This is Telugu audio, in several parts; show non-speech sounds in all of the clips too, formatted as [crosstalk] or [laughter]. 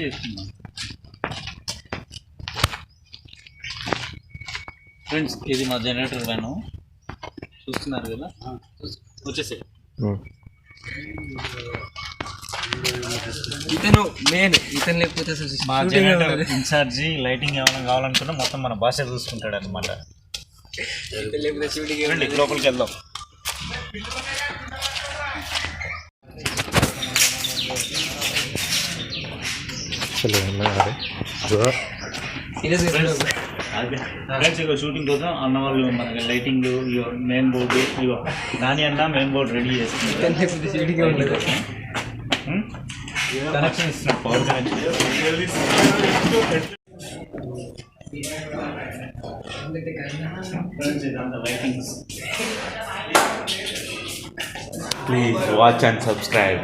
చేస్తున్నాం ఫ్రెండ్స్ ఇది మా జనరేటర్ వ్యాను చూస్తున్నారు కదా? వచ్చేసే ఇతను మెయిన్ ఇతను లేకపోతే మా జనరేటర్. ఇన్ఛార్జి లైటింగ్ ఏమైనా కావాలనుకున్నా మొత్తం మన భాష చూసుకుంటాడు అనమాట లోపలికి వెళ్దాం. ఫ్రెండ్స్ ఇగో షూటింగ్ కోసం అన్న వాళ్ళు మనకి లైటింగ్ ఇగో మెయిన్ బోర్డు ఇగో నాని అన్న మెయిన్ బోర్డు రెడీ చేస్తుంది ఇతను లేకపోతే షూటింగ్ ఏం ఉండదు కనెక్షన్ ఇస్తున్నాడు పవర్ కనెక్షన్ ఇదంతా lightings Please watch and subscribe.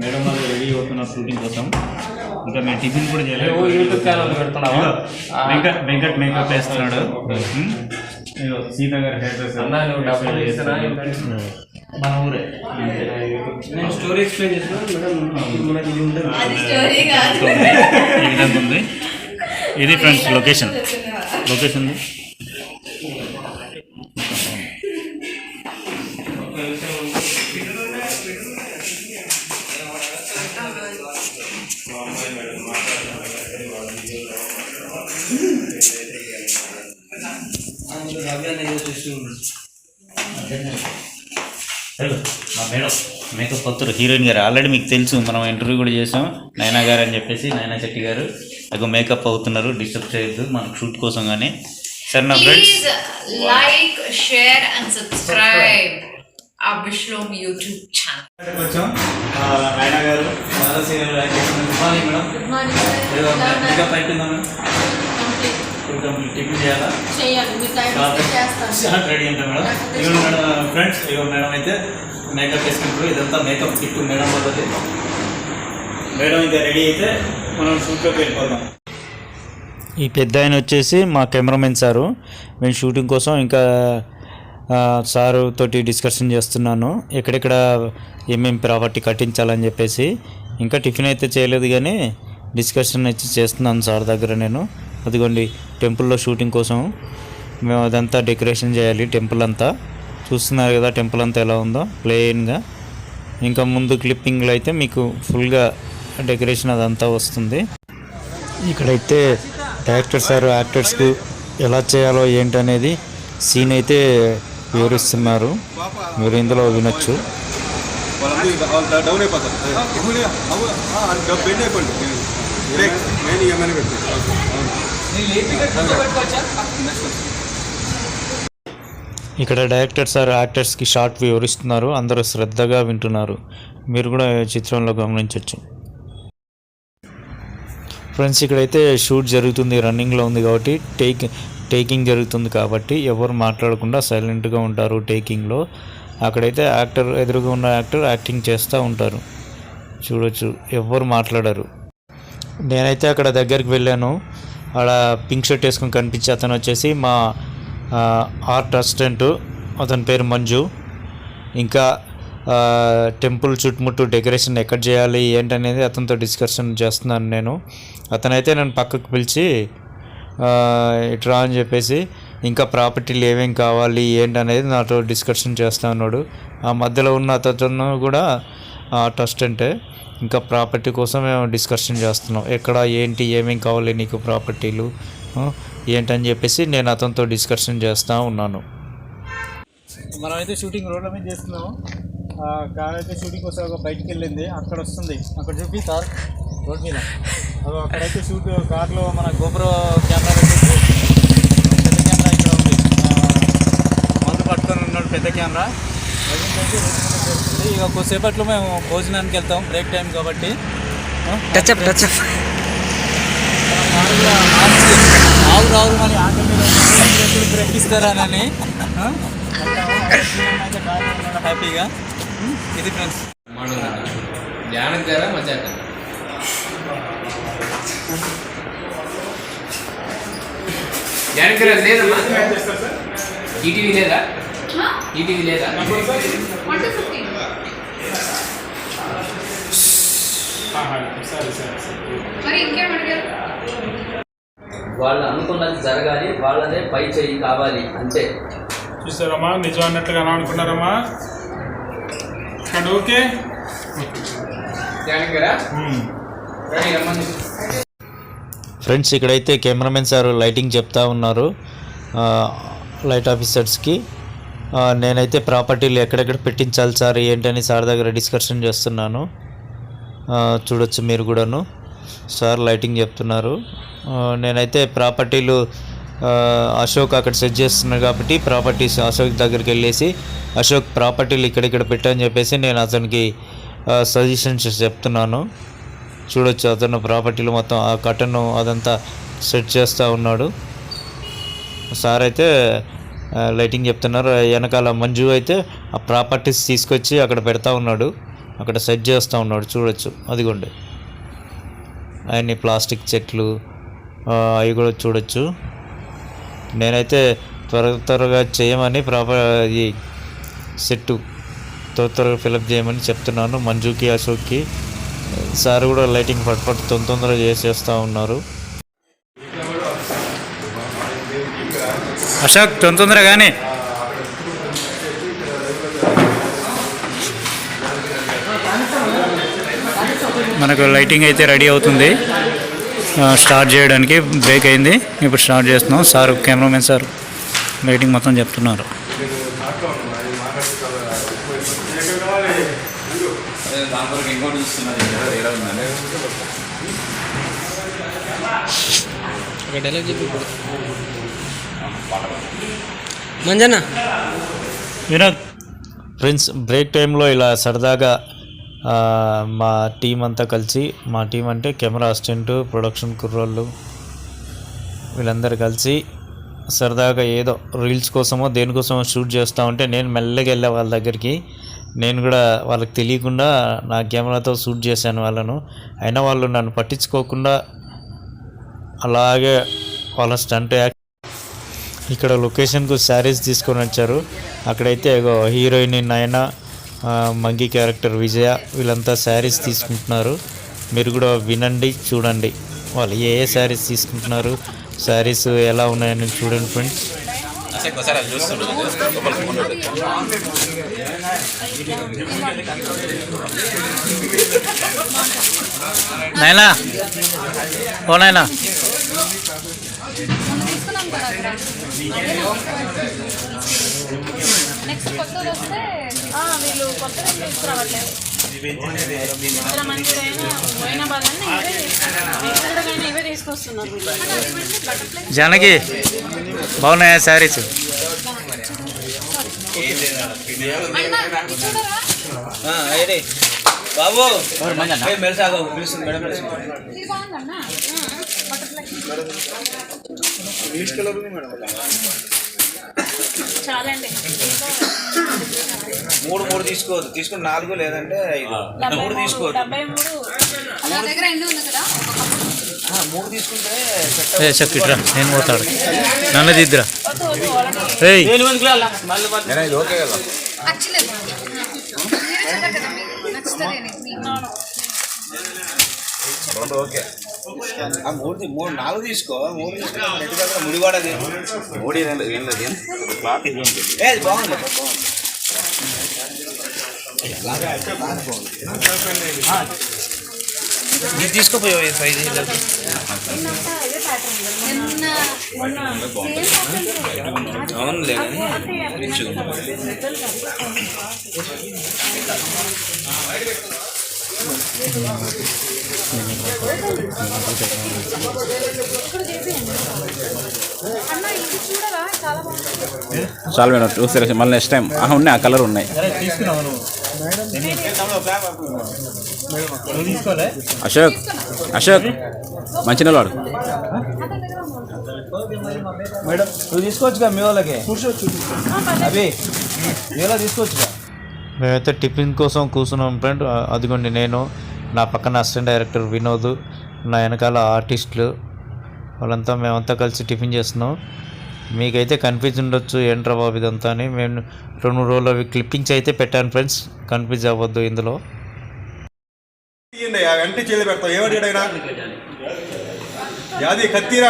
Madam వాళ్ళు రెడీ అవుతున్నారు షూటింగ్ కోసం. ఇంకా మేము టిఫిన్ కూడా చేయలేదు. ఓ, యూట్యూబ్ ఛానల్ పెడుతున్నావా? ఇగో, వెంకట్ వెంకట్ మేకప్ వేస్తున్నాడు. సీత గారు మన ఊరే. నేను స్టోరీ ఎక్స్ప్లెయిన్ చేసిన మేడం మనకి ఇది ఉంటుంది ఇది ఫ్రెండ్స్ లొకేషన్ లొకేషన్ హలో మా మేడం మేకప్ కొత్తరు హీరోయిన్ గారు. ఆల్రెడీ మీకు తెలుసు మనం ఇంటర్వ్యూ కూడా చేసాం. నైనా గారు అని చెప్పేసి నైనా శెట్టి గారు. అగో మేకప్ అవుతున్నారు డిస్టర్బ్ చేయొద్దు మనకు షూట్ కోసం కానీ సరే నా friends share and subscribe our Vishloom YouTube channel. కొంచెం నైనా గారు చాలా serial good morning madam morning, ఏదో మేకప్ అయిపోయిందా మేడం టిఫిన్ చేయాలా? టైం రెడీ అంటే మేడం ఇగో మేడం ఫ్రెండ్స్ ఇగో మేడం అయితే మేకప్ వేసుకుంటారు ఇదంతా మేకప్ కిట్ మేడం వాళ్ళది. మేడం అయితే రెడీ అయితే మనం షూట్లోకి వెళ్ళిపోదాం ఈ పెద్ద ఆయన వచ్చేసి మా కెమెరామెన్ సారు. మేము షూటింగ్ కోసం ఇంకా సారు తోటి డిస్కషన్ చేస్తున్నాను. ఎక్కడెక్కడ ఏమేమి ప్రాపర్టీ కట్టించాలని చెప్పేసి. ఇంకా టిఫిన్ అయితే చేయలేదు కానీ డిస్కషన్ అయితే చేస్తున్నాను సార్ దగ్గర నేను. అదిగోండి టెంపుల్లో షూటింగ్ కోసం మేము అదంతా డెకరేషన్ చేయాలి టెంపుల్ అంతా. చూస్తున్నారు కదా టెంపుల్ అంతా ఎలా ఉందో ప్లెయిన్గా. ఇంకా ముందు క్లిప్పింగ్లో అయితే మీకు ఫుల్గా డెకరేషన్ అదంతా వస్తుంది. ఇక్కడైతే డైరెక్టర్ సార్ యాక్టర్స్కు ఎలా చేయాలో ఏంటనేది సీన్ అయితే వివరిస్తున్నారు. మీరు ఇందులో వినొచ్చు. ఇక్కడ డైరెక్టర్ సార్ యాక్టర్స్కి షార్ట్ వివరిస్తున్నారు. అందరూ శ్రద్ధగా వింటున్నారు. మీరు కూడా ఈ చిత్రంలో గమనించవచ్చు ఫ్రెండ్స్ ఇక్కడైతే షూట్ జరుగుతుంది రన్నింగ్లో ఉంది కాబట్టి టేక్ టేకింగ్ జరుగుతుంది కాబట్టి ఎవరు మాట్లాడకుండా సైలెంట్గా ఉంటారు టేకింగ్లో. అక్కడైతే యాక్టర్ ఎదురుగా ఉన్న యాక్టర్ యాక్టింగ్ చేస్తూ ఉంటారు. చూడొచ్చు ఎవ్వరు మాట్లాడరు. నేనైతే అక్కడ దగ్గరికి వెళ్ళాను. అక్కడ పింక్ షర్ట్ వేసుకొని కనిపించి అతను వచ్చేసి మా ఆర్ట్ అసిస్టెంట్. అతని పేరు మంజు. ఇంకా టెంపుల్ చుట్టుముట్టు డెకరేషన్ ఎక్కడ చేయాలి ఏంటనేది అతనితో డిస్కషన్ చేస్తున్నాను నేను. అతనైతే నన్ను పక్కకు పిలిచి ఇట్రా అని చెప్పేసి ఇంకా ప్రాపర్టీలు ఏమేమి కావాలి ఏంటనేది నాతో డిస్కషన్ చేస్తా ఉన్నాడు ఆ మధ్యలో ఉన్న అతను కూడా ట్రస్ట్ అంటే ఇంకా ప్రాపర్టీ కోసం మేము డిస్కషన్ చేస్తున్నాం. ఎక్కడ ఏంటి ఏమేమి కావాలి నీకు ప్రాపర్టీలు ఏంటని చెప్పేసి నేను అతనితో డిస్కషన్ చేస్తూ ఉన్నాను. మనం అయితే షూటింగ్ రోడ్ల మీద చేస్తున్నాము. కార్ అయితే షూటింగ్ కోసం ఒక బయటికి వెళ్ళింది. అక్కడ వస్తుంది. అక్కడ చూపి కార్ రోడ్ మీద. అక్కడైతే షూట్ కార్లో మన గోపుర కెమెరా పెట్టేసి పెద్ద కెమెరా ఇక్కడ ఉంది. మందు పట్టుకొని ఉన్నాడు పెద్ద కెమెరా. ఇక కొద్దిసేపట్లో మేము భోజనానికి వెళ్తాం. బ్రేక్ టైం కాబట్టి. టచ్అప్ టచ్అప్ ఆవు రావు అని ఆకలి మీద ఉన్నాడు. ఎప్పుడు బ్రేక్ ఇస్తారానని ఆ? [laughs] అయితే కార్లో ఉన్నాడు హ్యాపీగా? ఇది ఫ్రెండ్స్ ధ్యానం చేయాలా మజాక జానకి లేదమ్మా. ఈటీవీ లేదా? ఈటీవీ లేదా? వాళ్ళు అనుకున్నది జరగాలి వాళ్ళదే పై చెయ్యి కావాలి అంతే. చూసారమ్మా నిజం అన్నట్లుగా అనుకున్నారమ్మా? ఇక్కడ ఓకే ఫ్రెండ్స్ ఇక్కడైతే కెమెరామెన్ సార్ లైటింగ్ చెప్తా ఉన్నారు ఆ, లైట్ ఆఫీసర్స్కి. ఆ, నేనైతే ప్రాపర్టీలు ఎక్కడెక్కడ పెట్టించాలి సార్ ఏంటని సార్ దగ్గర డిస్కషన్ చేస్తున్నాను. ఆ, చూడొచ్చు మీరు కూడాను. సార్ లైటింగ్ చెప్తున్నారు. ఆ, నేనైతే ప్రాపర్టీలు అశోక్ అక్కడ సెట్ చేస్తున్నాడు కాబట్టి ప్రాపర్టీస్ అశోక్ దగ్గరికి వెళ్ళేసి అశోక్ ప్రాపర్టీలు ఇక్కడిక్కడ పెట్టని చెప్పేసి నేను అతనికి సజెషన్స్ చెప్తున్నాను. చూడొచ్చు అతను ప్రాపర్టీలు మొత్తం ఆ కటన్ అదంతా సెట్ చేస్తూ ఉన్నాడు. సార్ అయితే లైటింగ్ చెప్తున్నారు. వెనకాల మంజు అయితే ఆ ప్రాపర్టీస్ తీసుకొచ్చి అక్కడ పెడతా ఉన్నాడు. అక్కడ సెట్ చేస్తూ ఉన్నాడు. చూడొచ్చు. అదిగోండి. అవన్నీ ప్లాస్టిక్ చెట్లు అవి కూడా చూడొచ్చు. నేనైతే త్వర త్వరగా చేయమని ప్రాపర్ ఈ సెట్టు త్వర త్వరగా ఫిలప్ చేయమని చెప్తున్నాను. మంజుకి అశోక్కి. సార్ కూడా లైటింగ్ పట్ పట్ తొందర తొందరగా చేసేస్తూ ఉన్నారు. అశోక్ తొందర తొందరగానే మనకు లైటింగ్ అయితే రెడీ అవుతుంది. స్టార్ట్ చేయడానికి బ్రేక్ అయింది. ఇప్పుడు స్టార్ట్ చేస్తున్నాం. సార్ కెమెరామెన్ సార్ లైటింగ్ మొత్తం చెప్తున్నారు. మంజన్న. వినోద్. ఫ్రెండ్స్ బ్రేక్ టైంలో ఇలా సరదాగా మా టీం అంతా కలిసి మా టీం అంటే కెమెరా అసిస్టెంట్ ప్రొడక్షన్ కుర్రోళ్ళు వీళ్ళందరూ కలిసి సరదాగా ఏదో రీల్స్ కోసమో దేనికోసమో షూట్ చేస్తూ ఉంటే నేను మెల్లగా వెళ్ళా వాళ్ళ దగ్గరికి. నేను కూడా వాళ్ళకి తెలియకుండా నా కెమెరాతో షూట్ చేశాను వాళ్ళను. అయినా వాళ్ళు నన్ను పట్టించుకోకుండా అలాగే వాళ్ళ స్టంట్ యాక్ట్ ఇక్కడ లొకేషన్కు శారీస్ తీసుకొని వచ్చారు. అక్కడైతే హీరోయిన్ నయన మంగి క్యారెక్టర్ విజయ వీళ్ళంతా శారీస్ తీసుకుంటున్నారు. మీరు కూడా వినండి చూడండి. వాళ్ళు ఏ ఏ శారీస్ తీసుకుంటున్నారు శారీస్ ఎలా ఉన్నాయని చూడండి ఫ్రెండ్స్. నైనా ఓ నైనా. నెక్స్ట్ కొత్తది వస్తే ఆ, వీళ్ళు కొత్తగా తీసుకురావట్లేదు. జానకి బాగున్నాయా శారీస్? బాబు మేడం. మూడు మూడు తీసుకోవద్దు. తీసుకుని నాలుగు లేదంటే ఐదు. మూడు తీసుకోవద్దు. మూడు. నా దగ్గర ఎన్ని ఉంది కదా. ఆ, మూడు తీసుకుంటే ఏ చక్కిట్రా నేను పోతాడు. నన్ను దిద్దురా. వద్దు వద్దు ఆల్రెడీ ఏయ్ ఇది ఓకే కదా. నచ్చుతుంది రెండు ఓకే. ఆ మూడు మూడు నాలుగు తీసుకో. మూడు తీసుకో. దగ్గర ముడివాడది మూడు ఏం లేదు ఏం లేదు. ఏ బాగుంది బాగుంది. ఇది ఈ సైజ్ నిన్న అవును లేదు ఇది చాలా బాగుంది చాలు మేడం చూసారు మళ్ళీ నెక్స్ట్ టైం ఆ ఉన్నాయి ఆ కలర్ ఉన్నాయి. అశోక్ అశోక్ మంచి వాడు మేడం నువ్వు తీసుకోవచ్చుగా మీ వాళ్ళకి? అవి మీ వాళ్ళకి తీసుకోవచ్చుగా? మేమైతే టిఫిన్ కోసం కూర్చున్నాం ఫ్రెండ్. అదిగోండి నేను నా పక్కన అసిస్టెంట్ డైరెక్టర్ వినోద్ నా వెనకాల ఆర్టిస్టులు వాళ్ళంతా మేమంతా కలిసి టిఫిన్ చేస్తున్నాం. మీకైతే కన్ఫ్యూజ్ ఉండొచ్చు ఏంట్రా బాబు ఇదంతా అని. మేము రెండు రోజులు అవి క్లిప్పింగ్స్ అయితే పెట్టాను ఫ్రెండ్స్. కన్ఫ్యూజ్ అవ్వద్దు ఇందులో. తీయండి ఆ పెడతాం. యాది కత్తిరా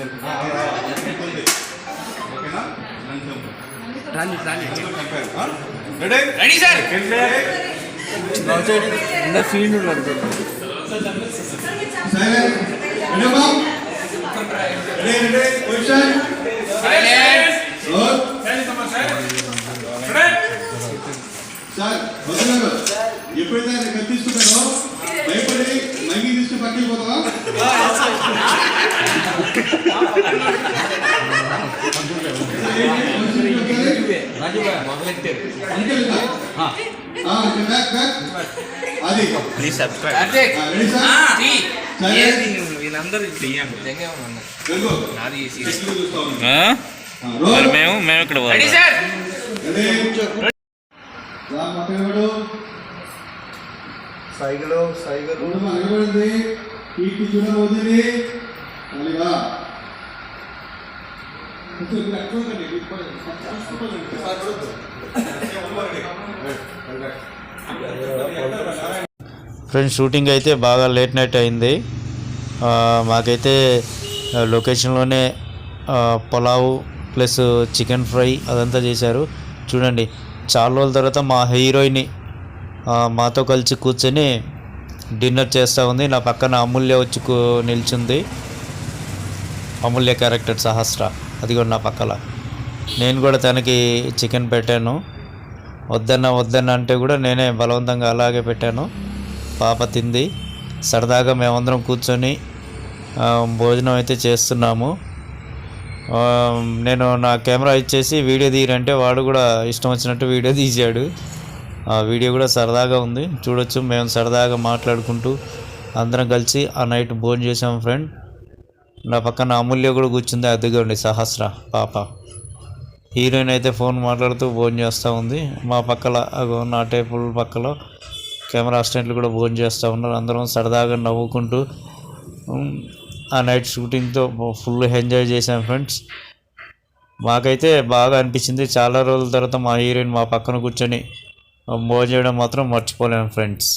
ready roll day ready ready sir silent ready అమ్మా ready ready position roll sir వదిలేదు ఎప్పుడైతే ఆయన కత్తిస్తున్నాడో భయపడి లంగి తీసుకుని పక్కకి పోతావా అది ప్లీజ్ సబ్స్క్రైబ్ వీళ్ళందరూ మేము మేము ఇక్కడ రెడీ సార్ రెడీ రా. ఫ్రెండ్స్ షూటింగ్ అయితే బాగా లేట్ నైట్ అయింది. ఆ, మాకైతే లొకేషన్లోనే పులావ్ ప్లస్ చికెన్ ఫ్రై అదంతా చేశారు. చూడండి చాలా రోజుల తర్వాత మా హీరోయిన్ ఆ, మాతో కలిసి కూర్చొని డిన్నర్ చేస్తూ ఉంది. నా పక్కన అమూల్య వచ్చి నిల్చుంది. అమూల్య క్యారెక్టర్ సహస్ర. అది కూడా నా పక్కల. నేను కూడా తనకి చికెన్ పెట్టాను. వద్దన్న వద్దన్న అంటే కూడా నేనే బలవంతంగా అలాగే పెట్టాను. పాప తింది. సరదాగా మేమందరం కూర్చొని భోజనం అయితే చేస్తున్నాము. నేను నా కెమెరా ఇచ్చేసి వీడియో తీయరంటే వాడు కూడా ఇష్టం వచ్చినట్టు వీడియో తీసాడు ఆ వీడియో కూడా సరదాగా ఉంది. చూడొచ్చు. మేము సరదాగా మాట్లాడుకుంటూ అందరం కలిసి ఆ నైట్ భోజనం చేసాం ఫ్రెండ్. నా పక్కన అమూల్య కూడా కూర్చుంది. అదిగోండి సహస్ర పాప. హీరోయిన్ అయితే ఫోన్ మాట్లాడుతూ భోజనం చేస్తూ ఉంది. మా పక్కల నా టేబుల్ పక్కలో కెమెరా అసిస్టెంట్లు కూడా భోజనం చేస్తూ ఉన్నారు. అందరం సరదాగా నవ్వుకుంటూ ఆ నైట్ షూటింగ్తో ఫుల్ ఎంజాయ్ చేశాం ఫ్రెండ్స్. మాకైతే బాగా అనిపించింది. చాలా రోజుల తర్వాత మా హీరోయిన్ మా పక్కన కూర్చొని భోజనం చేయడం మాత్రం మర్చిపోలేము ఫ్రెండ్స్.